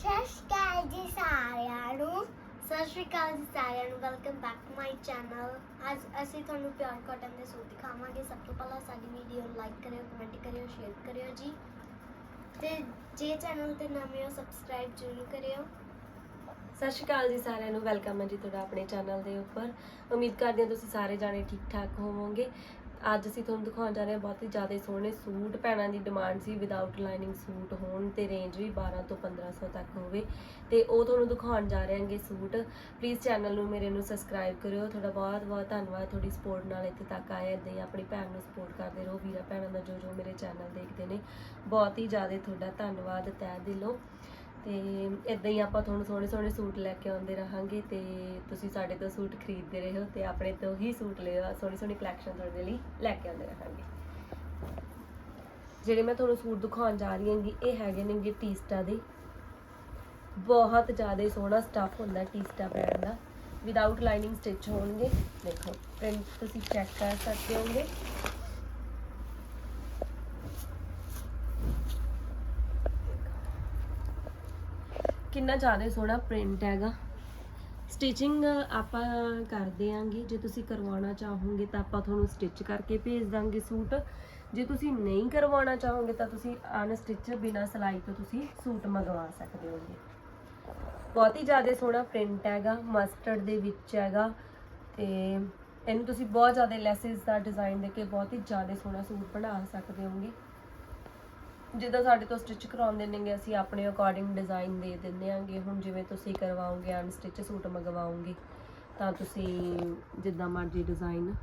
ਸਤਿ ਸ਼੍ਰੀ ਅਕਾਲ ਜੀ ਸਾਰਿਆਂ ਨੂੰ। ਸਤਿ ਸ਼੍ਰੀ ਅਕਾਲ ਜੀ ਸਾਰਿਆਂ ਨੂੰ। Welcome back to my channel ਅੱਜ ਅਸੀਂ ਤੁਹਾਨੂੰ ਪਿਓਰ ਕਾਟਨ ਦੇ ਸੂਟ ਦਿਖਾਵਾਂਗੇ। ਸਭ ਤੋਂ ਪਹਿਲਾਂ ਸਾਡੀ ਵੀਡੀਓ ਨੂੰ ਲਾਈਕ ਕਰਿਓ ਕਮੈਂਟ ਕਰਿਓ ਸ਼ੇਅਰ ਕਰਿਓ ਜੀ। ਤੇ ਜੇ ਚੈਨਲ ਤੇ ਨਵੇਂ ਹੋ ਸਬਸਕ੍ਰਾਈਬ ਜ਼ਰੂਰ ਕਰਿਓ। ਸਤਿ ਸ਼੍ਰੀ ਅਕਾਲ ਜੀ ਸਾਰਿਆਂ ਨੂੰ। ਵੈਲਕਮ ਹੈ ਜੀ ਤੁਹਾਡਾ ਆਪਣੇ ਚੈਨਲ ਦੇ ਉੱਪਰ। ਉਮੀਦ ਕਰਦੇ ਹਾਂ ਤੁਸੀਂ ਸਾਰੇ ਜਾਣੇ ਠੀਕ ਠਾਕ ਹੋਵੋਗੇ। ਅੱਜ ਅਸੀਂ ਤੁਹਾਨੂੰ ਦਿਖਾਉਣ ਜਾ ਰਹੇ ਹਾਂ ਬਹੁਤ ਹੀ ਜ਼ਿਆਦਾ ਸੋਹਣੇ ਸੂਟ। ਭੈਣਾਂ ਦੀ ਡਿਮਾਂਡ ਸੀ ਵਿਦਆਊਟ ਲਾਈਨਿੰਗ ਸੂਟ ਹੋਣ ਤੇ ਰੇਂਜ ਵੀ 12 ਤੋਂ 1500 ਤੱਕ ਹੋਵੇ। ਤੇ ਉਹ ਤੁਹਾਨੂੰ ਦਿਖਾਉਣ ਜਾ ਰਹੇ ਹਾਂਗੇ ਸੂਟ। ਪਲੀਜ਼ ਚੈਨਲ ਨੂੰ ਮੇਰੇ ਨੂੰ ਸਬਸਕ੍ਰਾਈਬ ਕਰਿਓ। ਤੁਹਾਡਾ ਬਹੁਤ ਬਹੁਤ ਧੰਨਵਾਦ। ਤੁਹਾਡੀ ਸਪੋਰਟ ਨਾਲ ਇੱਥੇ ਤੱਕ ਆਏ ਇਦਾਂ ਹੀ ਆਪਣੀ ਭੈਣ ਨੂੰ ਸਪੋਰਟ ਕਰਦੇ ਰਹੋ। ਵੀਰਾ ਭੈਣਾਂ ਦਾ ਜੋ ਜੋ ਮੇਰੇ ਚੈਨਲ ਦੇਖਦੇ ਨੇ, ਬਹੁਤ ਹੀ ਜ਼ਿਆਦਾ ਤੁਹਾਡਾ ਧੰਨਵਾਦ। ਤਹਿ ਦਿਲੋਂ। ਤੇ ਇਦਾਂ ਹੀ ਆਪਾਂ ਤੁਹਾਨੂੰ ਸੋਹਣੇ ਸੋਹਣੇ ਸੂਟ ਲੈ ਕੇ ਆਉਂਦੇ ਰਹਾਂਗੇ ਤੇ ਤੁਸੀਂ ਸਾਡੇ ਤੋਂ ਸੂਟ ਖਰੀਦਦੇ ਰਹੋ ਤੇ ਆਪਣੇ ਤੋਂ ਹੀ ਸੂਟ ਲਿਓ ਸੋਹਣੀ ਸੋਹਣੀ ਕਲੈਕਸ਼ਨ ਤੁਹਾਡੇ ਲਈ ਲੈ ਕੇ ਆਉਂਦੇ ਰਹਾਂਗੇ। ਜਿਹੜੇ ਮੈਂ ਤੁਹਾਨੂੰ ਸੂਟ ਦਿਖਾਉਣ ਜਾ ਰਹੀ ਹਾਂਗੀ, ਇਹ ਹੈਗੇ ਨੇਗੇ ਟੀਸਟਾ ਦੇ। ਬਹੁਤ ਜ਼ਿਆਦਾ ਸੋਹਣਾ ਸਟੱਫ ਹੁੰਦਾ ਟੀਸਟਾ ਬ੍ਰਾਂਡ ਦਾ। ਵਿਦਆਊਟ ਲਾਈਨਿੰਗ ਸਟਿਚ ਹੋਣਗੇ, ਦੇਖੋ ਪ੍ਰਿੰਟ ਤੁਸੀਂ ਚੈੱਕ ਕਰ ਸਕਦੇ ਹੋਗੇ। ਕਿੰਨਾ ਜ਼ਿਆਦਾ ਸੋਹਣਾ ਪ੍ਰਿੰਟ ਹੈਗਾ। ਸਟਿਚਿੰਗ ਆਪਾਂ ਕਰ ਦਿਆਂਗੇ। ਜੇ ਤੁਸੀਂ ਕਰਵਾਉਣਾ ਚਾਹੋਗੇ ਤਾਂ ਆਪਾਂ ਤੁਹਾਨੂੰ ਸਟਿਚ ਕਰਕੇ ਭੇਜ ਦਾਂਗੇ ਸੂਟ। ਜੇ ਤੁਸੀਂ ਨਹੀਂ ਕਰਵਾਉਣਾ ਚਾਹੋਗੇ ਤਾਂ ਤੁਸੀਂ ਅਨਸਟਿਚ ਬਿਨਾ ਸਿਲਾਈ ਤੋਂ ਤੁਸੀਂ ਸੂਟ ਮੰਗਵਾ ਸਕਦੇ ਹੋਗੇ ਬਹੁਤ ਹੀ ਜ਼ਿਆਦਾ ਸੋਹਣਾ ਪ੍ਰਿੰਟ ਹੈਗਾ ਮਸਟਰਡ ਦੇ ਵਿੱਚ ਹੈਗਾ। ਤੇ ਇਹਨੂੰ ਤੁਸੀਂ ਬਹੁਤ ਜ਼ਿਆਦਾ ਲੈਸਸ ਦਾ ਡਿਜ਼ਾਈਨ ਦੇ ਕੇ ਬਹੁਤ ਹੀ ਜ਼ਿਆਦਾ ਸੋਹਣਾ ਸੂਟ ਬਣਾ ਸਕਦੇ ਹੋਗੇ। ਜਿੱਦਾਂ ਸਾਡੇ ਤੋਂ ਸਟਿਚ ਕਰਾਉਂਦੇ ਨੇਗੇ, ਅਸੀਂ ਆਪਣੇ ਅਕੋਰਡਿੰਗ ਡਿਜ਼ਾਈਨ ਦੇ ਦਿੰਦੇ ਆਂਗੇ। ਹੁਣ ਜਿਵੇਂ ਤੁਸੀਂ ਕਰਵਾਓਗੇ ਅਨਸਟਿਚ ਸੂਟ ਮੰਗਵਾਓਗੇ, ਤਾਂ ਤੁਸੀਂ ਜਿੱਦਾਂ ਮਰਜ਼ੀ ਡਿਜ਼ਾਈਨ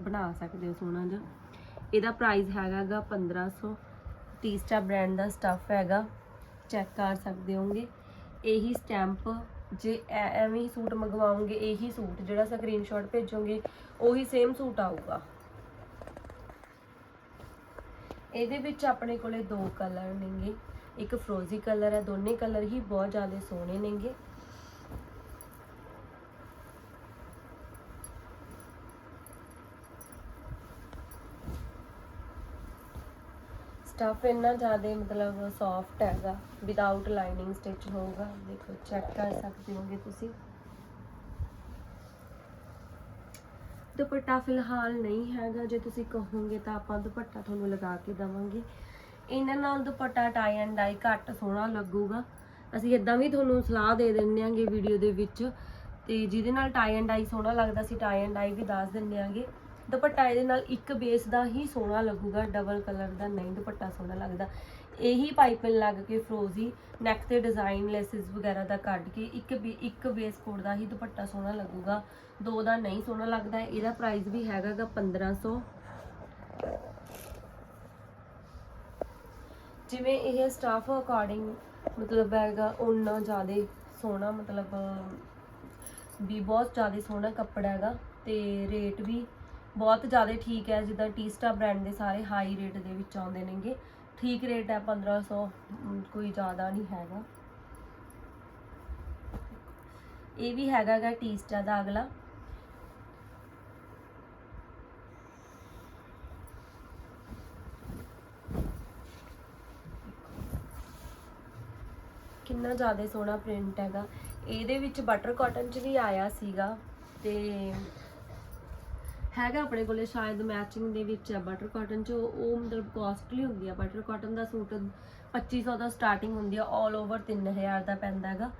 ਬਣਾ ਸਕਦੇ ਹੋ ਸੋਹਣਾ ਜਿਹਾ। ਇਹਦਾ ਪ੍ਰਾਈਸ ਹੈਗਾਗਾ 1500 ਟੀਸਟਾ ਬ੍ਰਾਂਡ ਦਾ ਸਟੱਫ ਹੈਗਾ ਚੈੱਕ ਕਰ ਸਕਦੇ ਹੋਗੇ। ਇਹੀ ਸਟੈਂਪ ਜੇ ਐਵੇਂ ਹੀ ਸੂਟ ਮੰਗਵਾਓਗੇ, ਇਹੀ ਸੂਟ ਜਿਹੜਾ ਸਕਰੀਨਸ਼ਾਟ ਭੇਜੋਗੇ, ਉਹੀ ਸੇਮ ਸੂਟ ਆਊਗਾ। ਇਹਦੇ ਵਿੱਚ ਆਪਣੇ ਕੋਲੇ ਦੋ ਕਲਰ ਨੇਗੇ। ਇੱਕ ਫਰੋਜ਼ੀ ਕਲਰ ਹੈ, ਦੋਨੇ ਕਲਰ ਹੀ ਬਹੁਤ ਜ਼ਿਆਦਾ ਸੋਹਣੇ ਨੇਗੇ। ਸਟਫ ਇੰਨਾ ਜ਼ਿਆਦਾ ਮਤਲਬ ਸੌਫਟ ਹੈਗਾ ਵਿਦਆਊਟ ਲਾਈਨਿੰਗ ਸਟਿਚ ਹੋਊਗਾ। ਦੇਖੋ ਚੈੱਕ ਕਰ ਸਕਦੇ ਹੋਗੇ ਤੁਸੀਂ। ਦੁਪੱਟਾ ਫਿਲਹਾਲ ਨਹੀਂ ਹੈਗਾ। ਜੇ ਤੁਸੀਂ ਕਹੋਗੇ ਤਾਂ ਆਪਾਂ ਦੁਪੱਟਾ ਤੁਹਾਨੂੰ ਲਗਾ ਕੇ ਦਵਾਂਗੇ। ਇਹਨਾਂ ਨਾਲ ਦੁਪੱਟਾ ਟਾਈ ਐਂਡ ਡਾਈ ਘੱਟ ਸੋਹਣਾ ਲੱਗੂਗਾ। ਅਸੀਂ ਇਦਾਂ ਵੀ ਤੁਹਾਨੂੰ ਸਲਾਹ ਦੇ ਦਿੰਦੇ ਆਂਗੇ ਵੀਡੀਓ ਦੇ ਵਿੱਚ। ਤੇ ਜਿਹਦੇ ਨਾਲ ਟਾਈ ਐਂਡ ਡਾਈ ਸੋਹਣਾ ਲੱਗਦਾ ਸੀ ਟਾਈ ਐਂਡ ਡਾਈ ਵੀ ਦੱਸ ਦਿੰਦੇ ਆਂਗੇ ਦੁਪੱਟਾ ਇਹਦੇ ਨਾਲ ਇੱਕ ਬੇਸ ਦਾ ਹੀ ਸੋਹਣਾ ਲੱਗੂਗਾ। ਡਬਲ ਕਲਰ ਦਾ ਨਹੀਂ ਦੁਪੱਟਾ ਸੋਹਣਾ ਲੱਗਦਾ। ਇਹੀ ਪਾਈਪਿੰਗ ਲੱਗ ਕੇ ਫਰੋਜ਼ੀ ਨੈਕ ਤੇ ਡਿਜ਼ਾਈਨ ਲੈਸਿਸ ਵਗੈਰਾ ਦਾ ਕੱਢ ਕੇ ਇੱਕ ਬੇ- ਇੱਕ ਬੇਸ ਕੋਡ ਦਾ ਹੀ ਦੁਪੱਟਾ ਸੋਹਣਾ ਲੱਗੂਗਾ। ਦੋ ਦਾ ਨਹੀਂ ਸੋਹਣਾ ਲੱਗਦਾ, ਇਹਦਾ ਪ੍ਰਾਈਸ ਵੀ ਹੈਗਾਗਾ 1500 ਜਿਵੇਂ ਇਹ ਸਟਾਫ ਅਕੋਰਡਿੰਗ ਮਤਲਬ ਹੈਗਾ ਉਨਾ ਜ਼ਿਆਦਾ ਸੋਹਣਾ, ਮਤਲਬ ਵੀ ਬਹੁਤ ਜ਼ਿਆਦਾ ਸੋਹਣਾ ਕੱਪੜਾ ਹੈਗਾ ਤੇ ਰੇਟ ਵੀ ਬਹੁਤ ਜ਼ਿਆਦਾ ਠੀਕ ਹੈ, ਜਿੱਦਾਂ ਟੀਸਟਾ ਬ੍ਰਾਂਡ ਦੇ ਸਾਰੇ ਹਾਈ ਰੇਟ ਦੇ ਵਿੱਚ ਆਉਂਦੇ ਨੇਗੇ। ਠੀਕ ਰੇਟ ਹੈ 1500 ਅਮ, ਕੋਈ ਜ਼ਿਆਦਾ ਨਹੀਂ ਹੈਗਾ। ਇਹ ਵੀ ਹੈਗਾਗਾ ਟੀਸਟਾ ਦਾ ਅਗਲਾ। ਕਿੰਨਾ ਜ਼ਿਆਦਾ ਸੋਹਣਾ ਪ੍ਰਿੰਟ ਹੈਗਾ। ਇਹਦੇ ਵਿੱਚ ਬਟਰ ਕਾਟਨ ਚ ਵੀ ਆਇਆ ਸੀਗਾ ਤੇ ਹੈਗਾ ਆਪਣੇ ਕੋਲੇ, ਸ਼ਾਇਦ ਮੈਚਿੰਗ ਦੇ ਵਿੱਚ ਆ ਬਟਰ ਕਾਟਨ ਚ। ਉਹ ਮਤਲਬ ਕਾਸਟਲੀ ਹੁੰਦੀ ਆ। ਬਟਰ ਕਾਟਨ ਦਾ ਸੂਟ 2500 ਦਾ ਸਟਾਰਟਿੰਗ ਹੁੰਦੀ ਆ। 올 ਓਵਰ 3000 ਦਾ ਪੈਂਦਾ ਹੈਗਾ।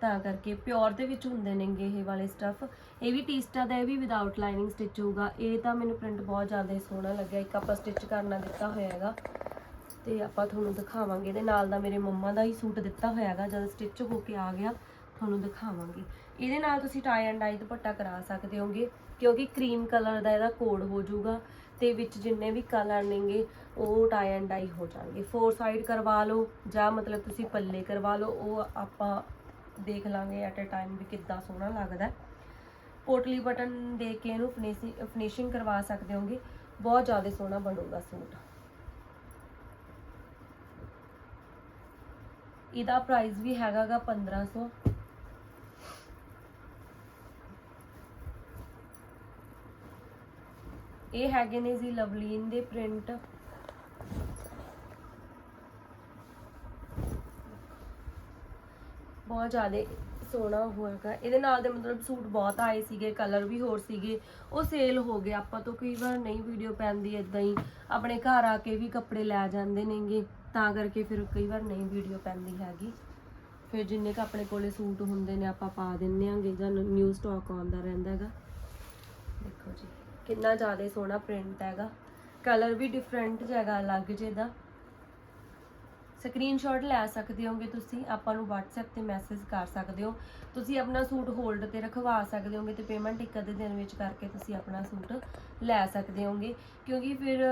ਤਾਂ ਕਰਕੇ ਪਿਓਰ ਦੇ ਵਿੱਚ ਹੁੰਦੇ ਨੇਗੇ ਇਹ ਵਾਲੇ ਸਟੱਫ ਇਹ ਵੀ ਟੀਸਟਾ ਦਾ, ਇਹ ਵੀ ਵਿਦਆਊਟ ਲਾਈਨਿੰਗ ਸਟਿਚ ਹੋਊਗਾ। ਇਹ ਤਾਂ ਮੈਨੂੰ ਪ੍ਰਿੰਟ ਬਹੁਤ ਜ਼ਿਆਦਾ ਸੋਹਣਾ ਲੱਗਿਆ। ਇੱਕ ਆਪਾਂ ਸਟਿਚ ਕਰਨਾ ਦਿੱਤਾ ਹੋਇਆ ਹੈਗਾ। ਤੇ ਆਪਾਂ ਤੁਹਾਨੂੰ ਦਿਖਾਵਾਂਗੇ। ਇਹਦੇ ਨਾਲ ਦਾ ਮੇਰੇ ਮੰਮਾ ਦਾ ਹੀ ਸੂਟ ਦਿੱਤਾ ਹੋਇਆ ਹੈਗਾ। ਜਦ ਸਟਿਚ ਹੋ ਕੇ ਆ ਗਿਆ, ਤੁਹਾਨੂੰ ਦਿਖਾਵਾਂਗੇ। ਇਹਦੇ ਨਾਲ ਤੁਸੀਂ ਟਾਈ ਐਂਡ ਡਾਈ ਦੁਪੱਟਾ ਕਰਾ ਸਕਦੇ ਹੋਗੇ। ਕਿਉਂਕਿ ਕਰੀਮ ਕਲਰ ਦਾ ਇਹਦਾ ਕੋਡ ਹੋ ਜਾਊਗਾ ਤੇ ਵਿੱਚ ਜਿੰਨੇ ਵੀ ਕਲਰ ਨੇਗੇ ਉਹ ਟਾਈ ਐਂਡ ਡਾਈ ਹੋ ਜਾਣਗੇ। ਫੋਰ ਸਾਈਡ ਕਰਵਾ ਲਓ ਜਾਂ ਮਤਲਬ ਤੁਸੀਂ ਪੱਲੇ ਕਰਵਾ ਲਓ, ਉਹ ਆਪਾਂ ਦੇਖ ਲਾਂਗੇ ਐਟ ਅ ਟਾਈਮ ਵੀ ਕਿੱਦਾਂ ਸੋਹਣਾ ਲੱਗਦਾ। ਪੋਟਲੀ ਬਟਨ ਦੇ ਕੇ ਇਹਨੂੰ ਫਿਨਿਸ਼ਿੰਗ ਕਰਵਾ ਸਕਦੇ ਹੋਗੇ। ਬਹੁਤ ਜ਼ਿਆਦਾ ਸੋਹਣਾ ਬਣੂਗਾ ਸੂਟ। ਇਹਦਾ ਪ੍ਰਾਈਸ ਵੀ ਹੈਗਾਗਾ 1500 ਇਹ ਹੈਗੇ ਨੇ ਜੀ ਲਵਲੀਨ ਦੇ ਪ੍ਰਿੰਟ ਬਹੁਤ ਜ਼ਿਆਦਾ ਸੋਹਣਾ ਹੋਏਗਾ ਇਹਦੇ ਨਾਲ ਦੇ ਮਤਲਬ ਸੂਟ ਬਹੁਤ ਆਏ ਸੀਗੇ ਕਲਰ ਵੀ ਹੋਰ ਸੀਗੇ। ਉਹ ਸੇਲ ਹੋ ਗਏ। ਆਪਾਂ ਤੋਂ ਕਈ ਵਾਰ ਨਹੀਂ ਵੀਡੀਓ ਪੈਂਦੀ ਇਦਾਂ ਹੀ। ਆਪਣੇ ਘਰ ਆ ਕੇ ਵੀ ਕੱਪੜੇ ਲੈ ਜਾਂਦੇ ਨੇਗੇ। ਤਾਂ ਕਰਕੇ ਫਿਰ ਕਈ ਵਾਰ ਨਹੀਂ ਵੀਡੀਓ ਪੈਂਦੀ ਹੈਗੀ। ਫਿਰ ਜਿੰਨੇ ਕ ਆਪਣੇ ਕੋਲੇ ਸੂਟ ਹੁੰਦੇ ਨੇ ਆਪਾਂ ਪਾ ਦਿੰਨੇ ਆਂਗੇ ਜਾਂ ਨਿਊ ਸਟਾਕ ਆਉਂਦਾ ਰਹਿੰਦਾ ਹੈਗਾ। ਦੇਖੋ ਜੀ। ਕਿੰਨਾ ਜ਼ਿਆਦਾ ਸੋਹਣਾ ਪ੍ਰਿੰਟ ਹੈਗਾ। ਕਲਰ ਵੀ ਡਿਫਰੈਂਟ ਹੈਗਾ, ਅਲੱਗ ਜਿਹੇ ਸਕਰੀਨਸ਼ਾਟ ਲੈ ਸਕਦੇ ਹੋਗੇ ਤੁਸੀਂ, ਆਪਾਂ ਨੂੰ WhatsApp ਤੇ ਮੈਸੇਜ ਕਰ ਸਕਦੇ ਹੋ। ਤੁਸੀਂ ਆਪਣਾ ਸੂਟ ਹੋਲਡ ਤੇ ਰਖਵਾ ਸਕਦੇ ਹੋਗੇ ਤੇ ਪੇਮੈਂਟ ਇੱਕ ਅੱਧੇ ਦਿਨ ਵਿੱਚ ਕਰਕੇ ਤੁਸੀਂ ਆਪਣਾ ਸੂਟ ਲੈ ਸਕਦੇ ਹੋਗੇ। ਕਿਉਂਕਿ ਫਿਰ,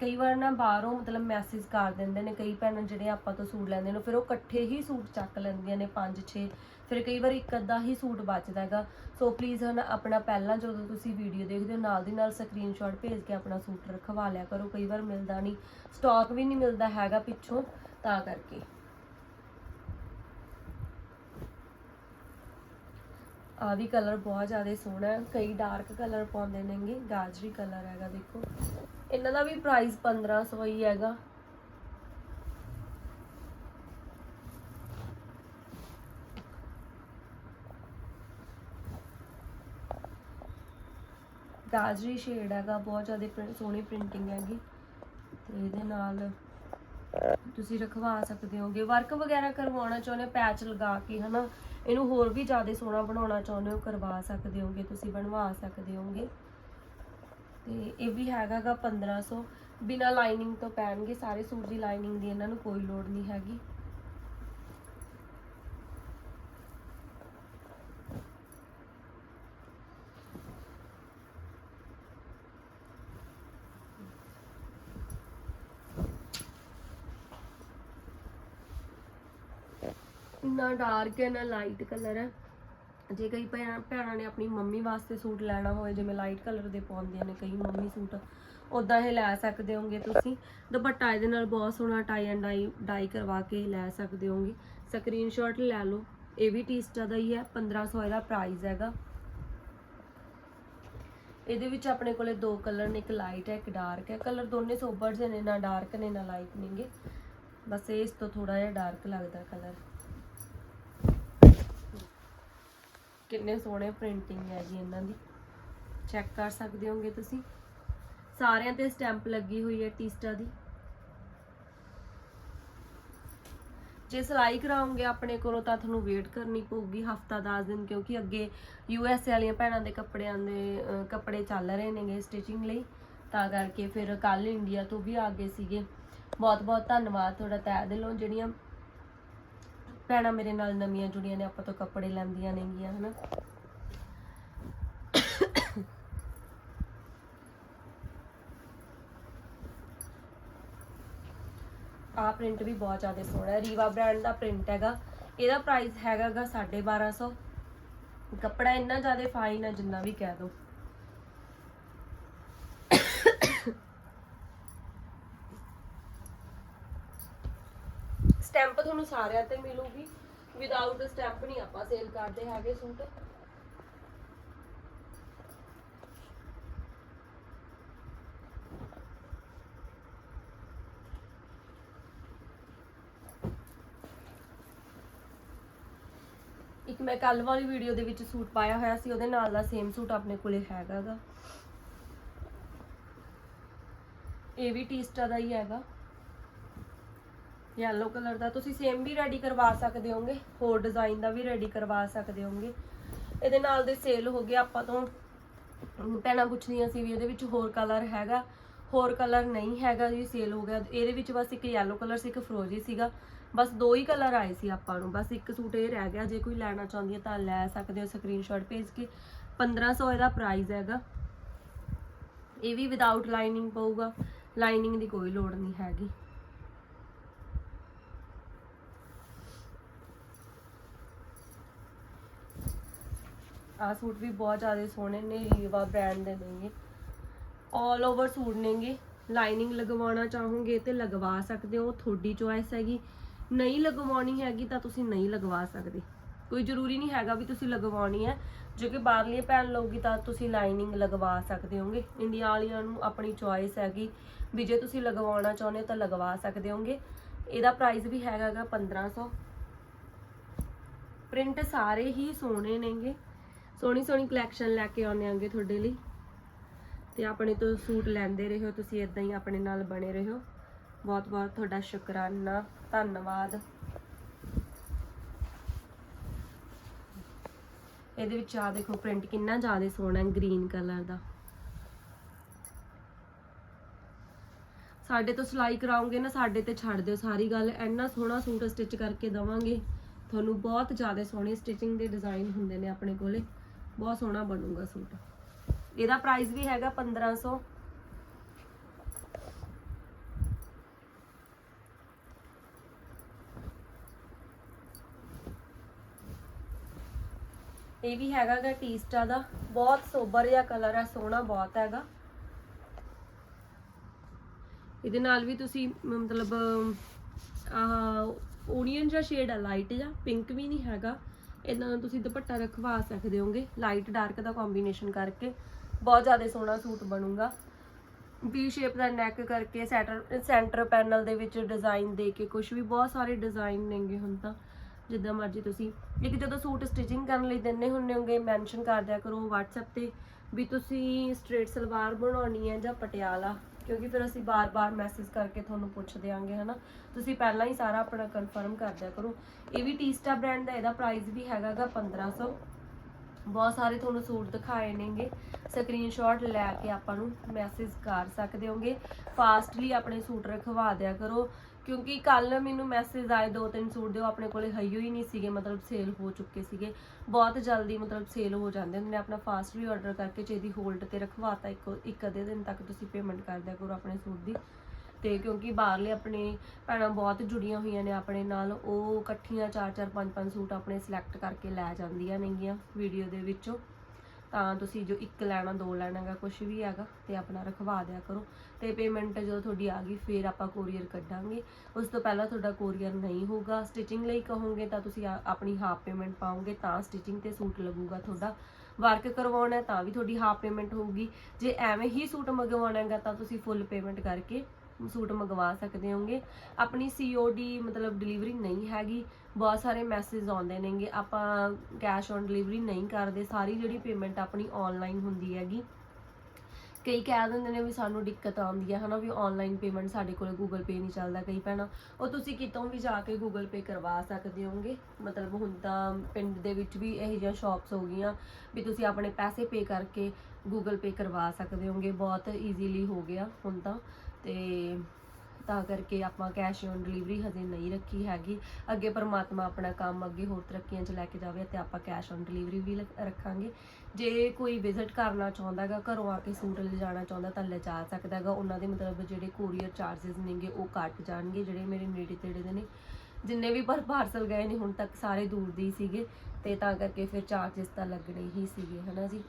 ਕਈ ਵਾਰ ਨਾ ਬਾਹਰੋਂ ਮਤਲਬ ਮੈਸੇਜ ਕਰ ਦਿੰਦੇ ਨੇ, ਕਈ ਭੈਣਾਂ ਜਿਹੜੇ ਆਪਾਂ ਤੋਂ ਸੂਟ ਲੈਂਦੇ ਨੇ, ਫਿਰ ਉਹ ਇਕੱਠੇ ਹੀ ਸੂਟ ਚੱਕ ਲੈਂਦੀਆਂ ਨੇ 5-6 ਫਿਰ ਕਈ ਵਾਰ ਇੱਕ ਅੱਧਾ ਹੀ ਸੂਟ ਬਚਦਾ ਹੈਗਾ। ਸੋ ਪਲੀਜ਼ ਹਨ ਆਪਣਾ ਪਹਿਲਾਂ ਜਦੋਂ ਤੁਸੀਂ ਵੀਡੀਓ ਦੇਖਦੇ ਹੋ, ਨਾਲ ਦੀ ਨਾਲ ਸਕਰੀਨਸ਼ਾਟ ਭੇਜ ਕੇ ਆਪਣਾ ਸੂਟ ਰਖਵਾ ਲਿਆ ਕਰੋ। ਕਈ ਵਾਰ ਮਿਲਦਾ ਨਹੀਂ ਸਟਾਕ ਵੀ ਨਹੀਂ ਮਿਲਦਾ ਹੈਗਾ ਪਿੱਛੋਂ, ਤਾਂ ਕਰਕੇ। ਆ ਵੀ ਕਲਰ ਬਹੁਤ ਜ਼ਿਆਦਾ ਸੋਹਣਾ ਹੈ। ਕਈ ਡਾਰਕ ਕਲਰ ਪਾਉਂਦੇ ਨੇਗੇ, ਗਾਜਰੀ ਕਲਰ ਹੈਗਾ ਦੇਖੋ। ਇਹਨਾਂ ਦਾ ਵੀ ਪ੍ਰਾਈਸ 1500 ਹੀ ਹੈਗਾ। ਗਾਜਰੀ ਸ਼ੇਡ ਹੈਗਾ, ਬਹੁਤ ਜ਼ਿਆਦਾ ਪ੍ਰਿੰ- ਸੋਹਣੀ ਪ੍ਰਿੰਟਿੰਗ ਹੈਗੀ। ਤੇ ਇਹਦੇ ਨਾਲ ਤੁਸੀਂ ਰਖਵਾ ਸਕਦੇ ਹੋਗੇ। ਵਰਕ ਵਗੈਰਾ ਕਰਵਾਉਣਾ ਚਾਹੁੰਦੇ ਹੋ ਪੈਚ ਲਗਾ ਕੇ, ਹਨਾ? ਇਹਨੂੰ ਹੋਰ ਵੀ ਜ਼ਿਆਦਾ ਸੋਹਣਾ ਬਣਾਉਣਾ ਚਾਹੁੰਦੇ ਹੋ, ਕਰਵਾ ਸਕਦੇ ਹੋਗੇ, ਤੁਸੀਂ ਬਣਵਾ ਸਕਦੇ ਹੋਗੇ। ਤੇ ਇਹ ਵੀ ਹੈਗਾਗਾ 1500 ਬਿਨਾ ਲਾਈਨਿੰਗ ਤੋਂ ਪੈਣਗੇ ਸਾਰੇ ਸੂਟ ਦੀ ਲਾਈਨਿੰਗ ਦੀ ਇਹਨਾਂ ਨੂੰ ਕੋਈ ਲੋੜ ਨਹੀਂ ਹੈਗੀ। ਨਾ ਡਾਰਕ ਹੈ ਨਾ ਲਾਈਟ ਕਲਰ ਹੈ। ਜੇ ਕਈ ਭੈਣਾਂ ਭੈਣਾਂ ਨੇ ਆਪਣੀ ਮੰਮੀ ਵਾਸਤੇ ਸੂਟ ਲੈਣਾ ਹੋਵੇ, ਜਿਵੇਂ ਲਾਈਟ ਕਲਰ ਦੇ ਪਾਉਂਦੀਆਂ ਨੇ ਕਈ ਮੰਮੀ ਸੂਟ ਉਦਾਂ ਇਹ ਲੈ ਸਕਦੇ ਹੋਗੇ ਤੁਸੀਂ। ਦੁਪੱਟਾ ਇਹਦੇ ਨਾਲ ਬਹੁਤ ਸੋਹਣਾ ਟਾਈ ਐਂਡ ਡਾਈ ਡਾਈ ਕਰਵਾ ਕੇ ਲੈ ਸਕਦੇ ਹੋਗੇ। ਸਕਰੀਨਸ਼ਾਟ ਲੈ ਲਓ, ਇਹ ਵੀ ਟੀਸਟਾ ਦਾ ਹੀ ਹੈ 1500 ਇਹਦਾ ਪ੍ਰਾਈਸ ਹੈਗਾ। ਇਹਦੇ ਵਿੱਚ ਆਪਣੇ ਕੋਲੇ ਦੋ ਕਲਰ ਨੇ, ਇੱਕ ਲਾਈਟ ਹੈ, ਇੱਕ ਡਾਰਕ ਹੈ। ਕਲਰ ਦੋਨੇ ਸੋਬਰ ਜਿਹੇ ਨੇ, ਨਾ ਡਾਰਕ ਨੇ, ਨਾ ਲਾਈਟ ਨੇਗੇ। ਬਸ ਇਹ ਇਸ ਤੋਂ ਥੋੜਾ ਜਿਹਾ ਡਾਰਕ ਲੱਗਦਾ ਕਲਰ ਕਿੰਨੇ ਸੋਹਣੇ ਪ੍ਰਿੰਟਿੰਗ ਹੈ ਜੀ ਇਹਨਾਂ ਦੀ। ਚੈੱਕ ਕਰ ਸਕਦੇ ਹੋਗੇ ਤੁਸੀਂ। ਸਾਰਿਆਂ ਤੇ ਸਟੈਂਪ ਲੱਗੀ ਹੋਈ ਹੈ ਟੀਸਟਾ ਦੀ। ਜੇ ਸਿਲਾਈ ਕਰਾਉਂਗੇ ਆਪਣੇ ਕੋਲੋਂ ਤਾਂ ਤੁਹਾਨੂੰ ਵੇਟ ਕਰਨੀ ਪਊਗੀ, ਹਫਤਾ 10 ਦਿਨ, ਕਿਉਂਕਿ ਅੱਗੇ ਯੂ ਐਸ ਏ ਵਾਲੀਆਂ ਭੈਣਾਂ ਦੇ ਕੱਪੜਿਆਂ ਦੇ ਕੱਪੜੇ ਚੱਲ ਰਹੇ ਨੇਗੇ ਸਟਿਚਿੰਗ ਲਈ। ਤਾਂ ਕਰਕੇ ਫਿਰ ਕੱਲ ਇੰਡੀਆ ਤੋਂ ਵੀ ਆ ਗਏ ਸੀਗੇ। ਬਹੁਤ ਬਹੁਤ ਧੰਨਵਾਦ ਤੁਹਾਡਾ ਤਹਿ ਦਿਲੋਂ। ਜਿਹੜੀਆਂ ਭੈਣਾ ਮੇਰੇ ਨਾਲ ਨਵੀਆਂ ਜੁੜੀਆਂ ਨੇ, ਆਪਾਂ ਤੋਂ ਕੱਪੜੇ ਲੈਂਦੀਆਂ ਨੇਗੀਆਂ, ਹਨਾ। ਆ ਪ੍ਰਿੰਟ ਵੀ ਬਹੁਤ ਜ਼ਿਆਦਾ ਸੋਹਣਾ ਹੈ। ਰੀਵਾ ਬ੍ਰਾਂਡ ਦਾ ਪ੍ਰਿੰਟ ਹੈਗਾ। ਇਹਦਾ ਪ੍ਰਾਈਸ ਹੈਗਾਗਾ 1250 ਕੱਪੜਾ ਇੰਨਾ ਜ਼ਿਆਦਾ ਫਾਈਨ ਹੈ ਜਿੰਨਾ ਵੀ ਕਹਿ ਦੋ। ਸਟੈਂਪ ਤੁਹਾਨੂੰ ਸਾਰਿਆਂ ਤੇ ਮਿਲੂਗੀ। ਵਿਦਆਊਟ ਸਟੈਂਪ ਨਹੀਂ ਆਪਾਂ ਸੇਲ ਕਰਦੇ ਹੈਗੇ ਸੂਟ। ਇੱਕ ਮੈਂ ਕੱਲ ਵਾਲੀ ਵੀਡੀਓ ਦੇ ਵਿੱਚ ਸੂਟ ਪਾਇਆ ਹੋਇਆ ਸੀ, ਉਹਦੇ ਨਾਲ ਦਾ ਸੇਮ ਸੂਟ ਆਪਣੇ ਕੋਲੇ ਹੈਗਾਗਾ। ਇਹ ਵੀ ਟੀਸਟਾ ਦਾ ਹੀ ਹੈਗਾ। ਯੈਲੋ ਕਲਰ ਦਾ। ਤੁਸੀਂ ਸੇਮ ਵੀ ਰੈਡੀ ਕਰਵਾ ਸਕਦੇ ਹੋਗੇ ਹੋਰ ਡਿਜ਼ਾਈਨ ਦਾ ਵੀ ਰੈਡੀ ਕਰਵਾ ਸਕਦੇ ਹੋਗੇ ਇਹਦੇ ਨਾਲ ਦੇ ਸੇਲ ਹੋ ਗਿਆ ਆਪਾਂ ਤੋਂ। ਅਮ, ਭੈਣਾਂ ਪੁੱਛਦੀਆਂ ਸੀ ਵੀ ਇਹਦੇ ਵਿੱਚ ਹੋਰ ਕਲਰ ਹੈਗਾ। ਹੋਰ ਕਲਰ ਨਹੀਂ ਹੈਗਾ ਜੀ ਸੇਲ ਹੋ ਗਿਆ। ਇਹਦੇ ਵਿੱਚ ਬਸ ਇੱਕ ਯੈਲੋ ਕਲਰ ਸੀ ਇੱਕ ਫਰੋਜੀ ਸੀਗਾ। ਬਸ ਦੋ ਹੀ ਕਲਰ ਆਏ ਸੀ ਆਪਾਂ ਨੂੰ। ਬਸ ਇੱਕ ਸੂਟ ਇਹ ਰਹਿ ਗਿਆ। ਜੇ ਕੋਈ ਲੈਣਾ ਚਾਹੁੰਦੀ ਹੈ ਤਾਂ ਲੈ ਸਕਦੇ ਹੋ ਸਕਰੀਨਸ਼ਾਟ ਭੇਜ ਕੇ। 1500 ਇਹਦਾ ਪ੍ਰਾਈਸ ਹੈਗਾ। ਇਹ ਵੀ ਵਿਦਆਊਟ ਲਾਈਨਿੰਗ ਪਊਗਾ। ਲਾਈਨਿੰਗ ਦੀ ਕੋਈ ਲੋੜ ਨਹੀਂ ਹੈਗੀ। ਆਹ ਸੂਟ ਵੀ ਬਹੁਤ ਜ਼ਿਆਦਾ ਸੋਹਣੇ ਨੇ, ਰੀਵਾ ਬ੍ਰਾਂਡ ਦੇ ਨੇਗੇ 올 ਓਵਰ ਸੂਟ ਨੇਗੇ ਲਾਈਨਿੰਗ ਲਗਵਾਉਣਾ ਚਾਹੋਗੇ ਤੇ ਲਗਵਾ ਸਕਦੇ ਹੋ ਤੁਹਾਡੀ ਚੋਇਸ ਹੈਗੀ। ਨਹੀਂ ਲਗਵਾਉਣੀ ਹੈਗੀ ਤਾਂ ਤੁਸੀਂ ਨਹੀਂ ਲਗਵਾ ਸਕਦੇ। ਕੋਈ ਜ਼ਰੂਰੀ ਨਹੀਂ ਹੈਗਾ ਵੀ ਤੁਸੀਂ ਲਗਵਾਉਣੀ ਹੈ। ਜੇ ਕਿ ਬਾਹਰਲੀ ਭੈਣ ਲਓਗੀ ਤਾਂ ਤੁਸੀਂ ਲਾਈਨਿੰਗ ਲਗਵਾ ਸਕਦੇ ਹੋਗੇ। ਇੰਡੀਆ ਵਾਲਿਆਂ ਨੂੰ ਆਪਣੀ ਚੋਇਸ ਹੈਗੀ ਵੀ ਜੇ ਤੁਸੀਂ ਲਗਵਾਉਣਾ ਚਾਹੁੰਦੇ ਹੋ ਤਾਂ ਲਗਵਾ ਸਕਦੇ ਹੋਗੇ। ਇਹਦਾ ਪ੍ਰਾਈਸ ਵੀ ਹੈਗਾਗਾ 1500 ਪ੍ਰਿੰਟ ਸਾਰੇ ਹੀ ਸੋਹਣੇ ਨੇਗੇ ਸੋਹਣੀ ਸੋਹਣੀ ਕਲੈਕਸ਼ਨ ਲੈ ਕੇ ਆਉਂਦੇ ਆਂਗੇ ਤੁਹਾਡੇ ਲਈ। ਤੇ ਆਪਣੇ ਤੋਂ ਸੂਟ ਲੈਂਦੇ ਰਹੋ, ਤੁਸੀਂ ਇਦਾਂ ਹੀ ਆਪਣੇ ਨਾਲ ਬਣੇ ਰਹੋ। ਬਹੁਤ ਬਹੁਤ ਤੁਹਾਡਾ ਸ਼ੁਕਰਾਨਾ, ਧੰਨਵਾਦ। ਇਹਦੇ ਵਿੱਚ ਆ ਦੇਖੋ ਪ੍ਰਿੰਟ ਕਿੰਨਾ ਜ਼ਿਆਦਾ ਸੋਹਣਾ ਹੈ ਗ੍ਰੀਨ ਕਲਰ ਦਾ। ਸਾਡੇ ਤੋਂ ਸਿਲਾਈ ਕਰਾਉਂਗੇ ਨਾ, ਸਾਡੇ ਤੇ ਛੱਡ ਦਿਓ ਸਾਰੀ ਗੱਲ। ਇੰਨਾ ਸੋਹਣਾ ਸੂਟ ਸਟਿਚ ਕਰਕੇ ਦਵਾਂਗੇ। ਤੁਹਾਨੂੰ ਬਹੁਤ ਜ਼ਿਆਦਾ ਸੋਹਣੇ ਸਟਿਚਿੰਗ ਦੇ ਡਿਜ਼ਾਈਨ ਹੁੰਦੇ ਨੇ ਆਪਣੇ ਕੋਲੇ। ਬਹੁਤ ਸੋਹਣਾ ਬਣੂਗਾ ਸੂਟ। ਇਹਦਾ ਪ੍ਰਾਈਸ ਵੀ ਹੈਗਾ 1500 ਇਹ ਵੀ ਹੈਗਾ ਗਾ ਟੀਸਟਾ ਦਾ। ਬਹੁਤ ਸੋਬਰ ਜਿਹਾ ਕਲਰ ਹੈ ਸੋਹਣਾ ਬਹੁਤ ਹੈਗਾ। ਇਹਦੇ ਨਾਲ ਵੀ ਤੁਸੀਂ ਮਤਲਬ, ਆਹ ਓਨੀਅਨ ਜਿਹਾ ਸ਼ੇਡ ਆ ਲਾਈਟ ਜਿਹਾ ਪਿੰਕ ਵੀ ਨਹੀਂ ਹੈਗਾ। ਇਦਾਂ ਤੁਸੀਂ ਦੁਪੱਟਾ ਰਖਵਾ ਸਕਦੇ ਹੋਗੇ ਲਾਈਟ ਡਾਰਕ ਦਾ ਕੰਬੀਨੇਸ਼ਨ ਕਰਕੇ, ਬਹੁਤ ਜ਼ਿਆਦਾ ਸੋਹਣਾ ਸੂਟ ਬਣੂਗਾ। ਵੀ ਸ਼ੇਪ ਦਾ ਨੈਕ ਕਰਕੇ ਸੈਂਟਰ ਸੈਂਟਰ ਪੈਨਲ ਦੇ ਵਿੱਚ ਡਿਜ਼ਾਈਨ ਦੇ ਕੇ ਕੁਝ ਵੀ, ਬਹੁਤ ਸਾਰੇ ਡਿਜ਼ਾਈਨ ਨੇਗੇ ਹੁਣ ਤਾਂ, ਜਿੱਦਾਂ ਮਰਜ਼ੀ ਤੁਸੀਂ। ਇੱਕ ਜਦੋਂ ਸੂਟ ਸਟਿਚਿੰਗ ਕਰਨ ਲਈ ਦਿੰਨੇ ਹੁੰਨੇ ਹੋਗੇ ਮੈਂਸ਼ਨ ਕਰ ਦਿਆ ਕਰੋ WhatsApp ਤੇ ਵੀ ਤੁਸੀਂ ਸਟ੍ਰੇਟ ਸਲਵਾਰ ਬਣਾਉਣੀ ਹੈ ਜਾਂ ਪਟਿਆਲਾ। ਕਿਉਂਕਿ ਫਿਰ ਅਸੀਂ ਬਾਰ-ਬਾਰ ਮੈਸੇਜ ਕਰਕੇ ਤੁਹਾਨੂੰ ਪੁੱਛ ਦਿਆਂਗੇ, ਹਨਾ? ਤੁਸੀਂ ਪਹਿਲਾਂ ਹੀ ਸਾਰਾ ਆਪਣਾ ਕਨਫਰਮ ਕਰ ਦਿਆ ਕਰੋ। ਇਹ ਵੀ ਟੀਸਟਾ ਬ੍ਰਾਂਡ ਦਾ, ਇਹਦਾ ਪ੍ਰਾਈਸ ਵੀ ਹੈਗਾਗਾ 1500 ਬਹੁਤ ਸਾਰੇ ਤੁਹਾਨੂੰ ਸੂਟ ਦਿਖਾਏ ਨੇਗੇ। ਸਕਰੀਨਸ਼ਾਟ ਲੈ ਕੇ ਆਪਾਂ ਨੂੰ ਮੈਸੇਜ ਕਰ ਸਕਦੇ ਹੋਗੇ। ਫਾਸਟਲੀ ਆਪਣੇ ਸੂਟ ਰਖਵਾ ਦਿਆ ਕਰੋ। ਕਿਉਂਕਿ ਕੱਲ ਮੈਨੂੰ ਮੈਸੇਜ ਆਏ ਦੋ ਤਿੰਨ ਸੂਟ ਦੇ ਉਹ ਆਪਣੇ ਕੋਲੇ ਹਈਓ ਹੀ ਨਹੀਂ ਸੀਗੇ, ਮਤਲਬ ਸੇਲ ਹੋ ਚੁੱਕੇ ਸੀਗੇ। ਬਹੁਤ ਜਲਦੀ ਮਤਲਬ ਸੇਲ ਹੋ ਜਾਂਦੇ ਹੁੰਦੇ ਨੇ, ਆਪਣਾ ਫਾਸਟ ਵੀ ਆਰਡਰ ਕਰਕੇ ਜੇ ਇਹਦੀ ਹੋਲਡ ਤੇ ਰਖਵਾਤਾ ਇੱਕ ਇੱਕ ਅੱਧੇ ਦਿਨ ਤੱਕ ਤੁਸੀਂ ਪੇਮੈਂਟ ਕਰ ਦਿਆ ਕਰੋ ਆਪਣੇ ਸੂਟ ਦੀ। ਤੇ ਕਿਉਂਕਿ ਬਾਹਰਲੇ ਆਪਣੇ ਭੈਣਾਂ ਬਹੁਤ ਜੁੜੀਆਂ ਹੋਈਆਂ ਨੇ ਆਪਣੇ ਨਾਲ, ਉਹ ਇਕੱਠੀਆਂ ਚਾਰ ਚਾਰ ਪੰਜ ਪੰਜ ਸੂਟ ਆਪਣੇ ਸਿਲੈਕਟ ਕਰਕੇ ਲੈ ਜਾਂਦੀਆਂ ਨੇਗੀਆਂ ਵੀਡੀਓ ਦੇ ਵਿੱਚੋਂ। ਤਾਂ ਤੁਸੀਂ ਜੋ ਇੱਕ ਲੈਣਾ, ਦੋ ਲੈਣਾਗਾ ਕੁਝ ਵੀ ਹੈਗਾ, ਤੇ ਆਪਣਾ ਰਖਵਾ ਦਿਆ ਕਰੋ। ਤੇ ਪੇਮੈਂਟ ਜਦੋਂ ਤੁਹਾਡੀ ਆ ਗਈ, ਫਿਰ ਆਪਾਂ ਕੋਰੀਅਰ ਕੱਢਾਂਗੇ। ਉਸ ਤੋਂ ਪਹਿਲਾਂ ਤੁਹਾਡਾ ਕੋਰੀਅਰ ਨਹੀਂ ਹੋਊਗਾ। ਸਟਿਚਿੰਗ ਲਈ ਕਹੋਗੇ ਤਾਂ ਤੁਸੀਂ ਆਪਣੀ ਹਾਫ ਪੇਮੈਂਟ ਪਾਓਗੇ ਤਾਂ ਸਟਿਚਿੰਗ ਤੇ ਸੂਟ ਲੱਗੂਗਾ ਤੁਹਾਡਾ। ਵਰਕ ਕਰਵਾਉਣਾ ਤਾਂ ਵੀ ਤੁਹਾਡੀ ਹਾਫ ਪੇਮੈਂਟ ਹੋਊਗੀ। ਜੇ ਐਵੇਂ ਹੀ ਸੂਟ ਮੰਗਵਾਉਣਾ ਹੈਗਾ ਤਾਂ ਤੁਸੀਂ ਫੁੱਲ ਪੇਮੈਂਟ ਕਰਕੇ ਸੂਟ ਮੰਗਵਾ ਸਕਦੇ ਹੋਗੇ। ਆਪਣੀ COD ਮਤਲਬ ਡਿਲੀਵਰੀ ਨਹੀਂ ਹੈਗੀ। ਬਹੁਤ ਸਾਰੇ ਮੈਸੇਜ ਆਉਂਦੇ ਨੇਗੇ। ਆਪਾਂ ਕੈਸ਼ ਔਨ ਡਿਲੀਵਰੀ ਨਹੀਂ ਕਰਦੇ। ਸਾਰੀ ਜਿਹੜੀ ਪੇਮੈਂਟ ਆਪਣੀ ਆਨਲਾਈਨ ਹੁੰਦੀ ਹੈਗੀ। ਕਈ ਕਹਿ ਦਿੰਦੇ ਨੇ ਵੀ ਸਾਨੂੰ ਦਿੱਕਤ ਆਉਂਦੀ ਹੈ, ਹਨਾ, ਵੀ ਆਨਲਾਈਨ ਪੇਮੈਂਟ ਸਾਡੇ ਕੋਲ ਗੂਗਲ ਪੇ ਨਹੀਂ ਚੱਲਦਾ ਕਈ ਭੈਣਾਂ। ਉਹ ਤੁਸੀਂ ਕਿਤੋਂ ਵੀ ਜਾ ਕੇ ਗੂਗਲ ਪੇ ਕਰਵਾ ਸਕਦੇ ਹੋਗੇ। ਮਤਲਬ ਹੁਣ ਤਾਂ ਪਿੰਡ ਦੇ ਵਿੱਚ ਵੀ ਇਹੋ ਜਿਹੀਆਂ ਸ਼ਾਪਸ ਹੋ ਗਈਆਂ, ਵੀ ਤੁਸੀਂ ਆਪਣੇ ਪੈਸੇ ਪੇ ਕਰਕੇ ਗੂਗਲ ਪੇ ਕਰਵਾ ਸਕਦੇ ਹੋਗੇ। ਬਹੁਤ ਈਜ਼ੀਲੀ ਹੋ ਗਿਆ ਹੁਣ ਤਾਂ। ਤੇ ਤਾਂ ਕਰਕੇ ਆਪਾਂ ਕੈਸ਼ ਔਨ ਡਿਲੀਵਰੀ ਹਜੇ ਨਹੀਂ ਰੱਖੀ ਹੈਗੀ। ਅੱਗੇ ਪਰਮਾਤਮਾ ਆਪਣਾ ਕੰਮ ਅੱਗੇ ਹੋਰ ਤਰੱਕੀਆਂ 'ਚ ਲੈ ਕੇ ਜਾਵੇ ਤੇ ਆਪਾਂ ਕੈਸ਼ ਔਨ ਡਿਲੀਵਰੀ ਵੀ ਰੱਖਾਂਗੇ। ਜੇ ਕੋਈ ਵਿਜ਼ਿਟ ਕਰਨਾ ਚਾਹੁੰਦਾ ਚਾਹੁੰਦਾਗਾ, ਘਰੋਂ ਆ ਕੇ ਸੂਟ ਲੈ ਜਾਣਾ ਚਾਹੁੰਦਾ ਤਾਂ ਲੈ ਜਾ ਸਕਦਾਗਾ। ਉਹਨਾਂ ਦੇ ਮਤਲਬ ਜਿਹੜੇ ਕੋਰੀਅਰ ਚਾਰजेस ਨੇਗੇ ਉਹ ਕੱਟ ਜਾਣਗੇ, ਜਿਹੜੇ ਮੇਰੇ ਨੇੜੇ ਤੇੜੇ ਦੇ ਨੇ। ਜਿੰਨੇ ਵੀ ਪਰ ਪਾਰਸਲ ਗਏ ਨੇ ਹੁਣ ਤੱਕ ਸਾਰੇ ਦੂਰ ਦੇ ਹੀ ਸੀਗੇ ਤੇ ਤਾਂ ਕਰਕੇ ਫਿਰ ਚਾਰजेस ਤਾਂ ਲੱਗਣੇ ਹੀ ਸੀਗੇ, ਹਨਾ ਜੀ?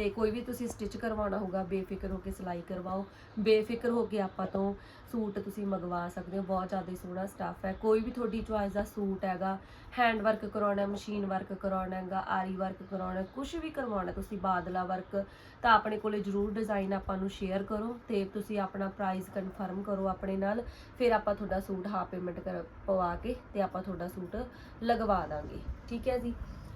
ਤੇ ਕੋਈ ਵੀ ਤੁਸੀਂ ਸਟਿਚ ਕਰਵਾਉਣਾ ਹੋਗਾ ਬੇਫਿਕਰ ਹੋ ਕੇ ਸਿਲਾਈ ਕਰਵਾਓ। ਬੇਫਿਕਰ ਹੋ ਕੇ ਆਪਾਂ ਤੋਂ ਸੂਟ ਤੁਸੀਂ ਮੰਗਵਾ ਸਕਦੇ ਹੋ। ਬਹੁਤ ਜ਼ਿਆਦਾ ਸੋਹਣਾ ਸਟੱਫ ਹੈ। ਕੋਈ ਵੀ ਤੁਹਾਡੀ ਚੁਆਇਸ ਦਾ ਸੂਟ ਹੈਗਾ ਹੈਂਡ ਵਰਕ ਕਰਾਉਣਾ ਮਸ਼ੀਨ ਵਰਕ ਕਰਾਉਣਾ ਹੈਗਾ, ਆਰੀ ਵਰਕ ਕਰਾਉਣਾ ਕੁਝ ਵੀ ਕਰਵਾਉਣਾ, ਤੁਸੀਂ ਬਾਦਲਾ ਵਰਕ ਤਾਂ ਆਪਣੇ ਕੋਲੇ ਜਰੂਰ ਡਿਜ਼ਾਈਨ ਆਪਾਂ ਨੂੰ ਸ਼ੇਅਰ ਕਰੋ ਤੇ ਤੁਸੀਂ ਆਪਣਾ ਪ੍ਰਾਈਸ ਕਨਫਰਮ ਕਰੋ ਆਪਣੇ ਨਾਲ। ਫਿਰ ਆਪਾਂ ਤੁਹਾਡਾ ਸੂਟ ਹਾਫ ਪੇਮੈਂਟ ਕਰ ਪਵਾ ਕੇ ਤੇ ਆਪਾਂ ਤੁਹਾਡਾ ਸੂਟ ਲਗਵਾ ਦਾਂਗੇ। ਠੀਕ ਹੈ ਜੀ?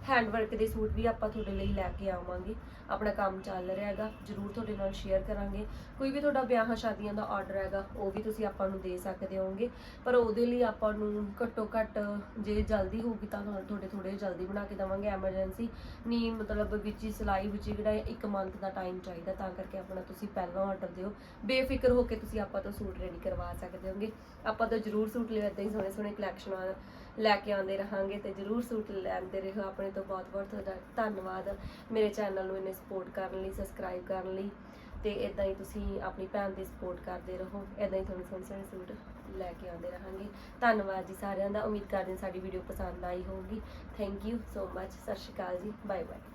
ਹੈਂਡ ਵਰਕ ਦੇ ਸੂਟ ਵੀ ਆਪਾਂ ਤੁਹਾਡੇ ਲਈ ਲੈ ਕੇ ਆਵਾਂਗੇ। ਆਪਣਾ ਕੰਮ ਚੱਲ ਰਿਹਾ ਹੈਗਾ, ਜਰੂਰ ਤੁਹਾਡੇ ਨਾਲ ਸ਼ੇਅਰ ਕਰਾਂਗੇ। ਕੋਈ ਵੀ ਤੁਹਾਡਾ ਵਿਆਹਾਂ ਸ਼ਾਦੀਆਂ ਦਾ ਆਰਡਰ ਹੈਗਾ, ਉਹ ਵੀ ਤੁਸੀਂ ਆਪਾਂ ਨੂੰ ਦੇ ਸਕਦੇ ਹੋਗੇ ਪਰ ਉਹਦੇ ਲਈ ਆਪਾਂ ਨੂੰ ਘੱਟੋ ਘੱਟ ਜੇ ਜਲਦੀ ਹੋਊਗੀ ਤਾਂ ਤੁਹਾਨੂੰ ਥੋੜੇ ਥੋੜੇ ਜਲਦੀ ਬਣਾ ਕੇ ਦੇਵਾਂਗੇ ਐਮਰਜੈਂਸੀ ਨਹੀਂ ਮਤਲਬ ਵਿੱਚ ਹੀ ਸਿਲਾਈ ਵਿੱਚ ਹੀ ਜਿਹੜਾ ਇੱਕ ਮੰਥ ਦਾ ਟਾਈਮ ਚਾਹੀਦਾ, ਤਾਂ ਕਰਕੇ ਆਪਣਾ ਤੁਸੀਂ ਪਹਿਲਾਂ ਆਰਡਰ ਦਿਓ। ਬੇਫਿਕਰ ਹੋ ਕੇ ਤੁਸੀਂ ਆਪਾਂ ਤੋਂ ਸੂਟ ਰੈਡੀ ਕਰਵਾ ਸਕਦੇ ਹੋਗੇ ਆਪਾਂ ਤੋਂ ਜਰੂਰ ਸੂਟ ਲਿਓ, ਏਦਾਂ ਹੀ ਸੋਹਣੇ ਸੋਹਣੇ ਕਲੈਕਸ਼ਨਾਂ ਲੈ ਕੇ ਆਉਂਦੇ ਰਹਾਂਗੇ ਤੇ ਜਰੂਰ ਸੂਟ ਲੈਂਦੇ ਰਹੋ। ਆਪਣੇ ਤੋਂ ਬਹੁਤ ਬਹੁਤ ਤੁਹਾਡਾ ਧੰਨਵਾਦ। ਮੇਰੇ ਚੈਨਲ ਨੂੰ ਇਹਨੇ ਸਪੋਰਟ ਕਰਨ ਲਈ ਸਬਸਕ੍ਰਾਈਬ ਕਰਨ ਲਈ ਤੇ ਇਦਾਂ ਹੀ ਤੁਸੀਂ ਆਪਣੀ ਭੈਣ ਦੀ ਸਪੋਰਟ ਕਰਦੇ ਰਹੋ। ਇਦਾਂ ਹੀ ਤੁਹਾਨੂੰ ਸੋਹਣੇ ਸੋਹਣੇ ਸੂਟ ਲੈ ਕੇ ਆਉਂਦੇ ਰਹਾਂਗੇ। ਧੰਨਵਾਦ ਜੀ ਸਾਰਿਆਂ ਦਾ। ਉਮੀਦ ਕਰਦੇ ਹਾਂ ਸਾਡੀ ਵੀਡੀਓ ਪਸੰਦ ਆਈ ਹੋਊਗੀ। ਥੈਂਕ ਯੂ ਸੋ ਮੱਚ ਸਤਿ ਸ਼੍ਰੀ ਅਕਾਲ ਜੀ। Bye bye